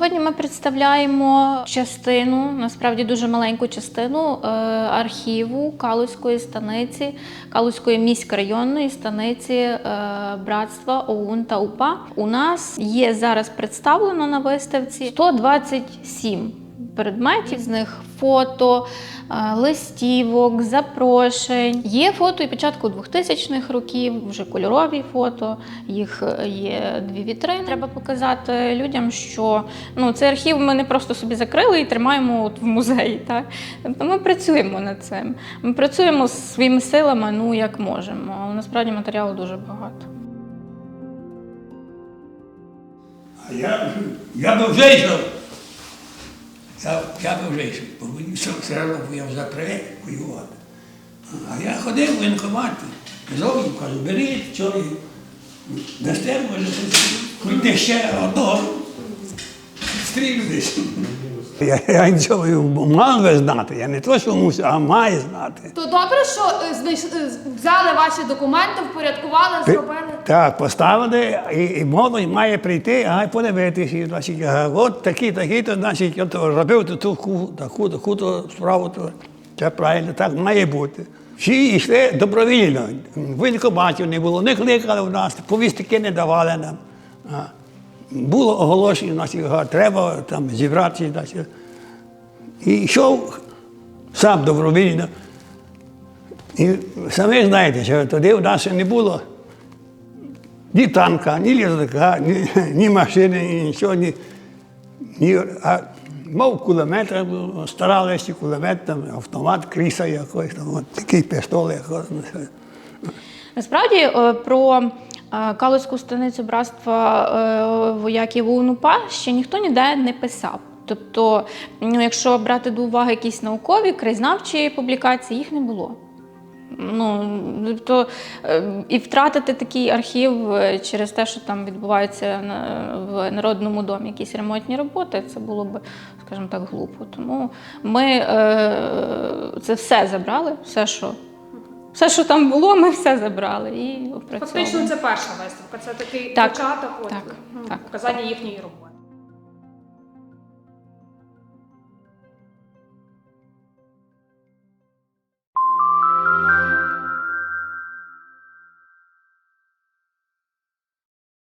Сьогодні ми представляємо частину, насправді дуже маленьку частину е, архіву Калузької станиці, Калузької міськрайонної станиці е, братства ОУН та УПА. У нас є зараз представлено на виставці 127 предметів, з них фото, е, листівок, запрошень. Є фото і початку 2000-х років, вже кольорові фото. Їх е, є дві вітрини. Треба показати людям, що ну, цей архів ми не просто собі закрили і тримаємо от в музеї. Так? Тобто ми працюємо над цим. Ми працюємо своїми силами, ну як можемо. Але насправді матеріалу дуже багато. А я, я би вже йшов. Я, я би вже йшов, бо мені все, все одно я вже при воювати. А я ходив в воєнкомат, казав їм, кажу, беріть, що ви дасте, може, хоч ще одного стрілю десь. Я, я нічого мав би знати, я не то, що мусив, а маю знати. То добре, що е, знайш- е, взяли ваші документи, впорядкували, зробили. Так, поставили, і, і молодь має прийти, а подивитися, значить, от такі, такі, то значить, от робив то таку, таку, то справу, то це правильно, так має бути. Всі йшли добровільно. Воєнкоматів не було, не кликали в нас, повістки не давали нам. Було оголошення, значить, треба там зібратися. Значить. І йшов сам добровільно. І самі знаєте, що тоді в нас не було ні танка, ні літака, ні, ні машини, ні нічого, ні, ні а мав кулемет, старалися кулемет, там, автомат, кріса якось, там, от, такий пістол якось. Насправді е, про е, Калузьку станицю братства е, вояків УНУПА ще ніхто ніде не писав. Тобто, ну, якщо брати до уваги якісь наукові, краєзнавчі публікації, їх не було. Ну, тобто, і втратити такий архів е, через те, що там відбуваються в Народному домі якісь ремонтні роботи, це було б, скажімо так, глупо. Тому ми е, це все забрали, все, що, все, що там було, ми все забрали і опрацьовуємо. Фактично, це перша виставка, це такий Так, початок, от, так, ну, так. показання їхньої роботи.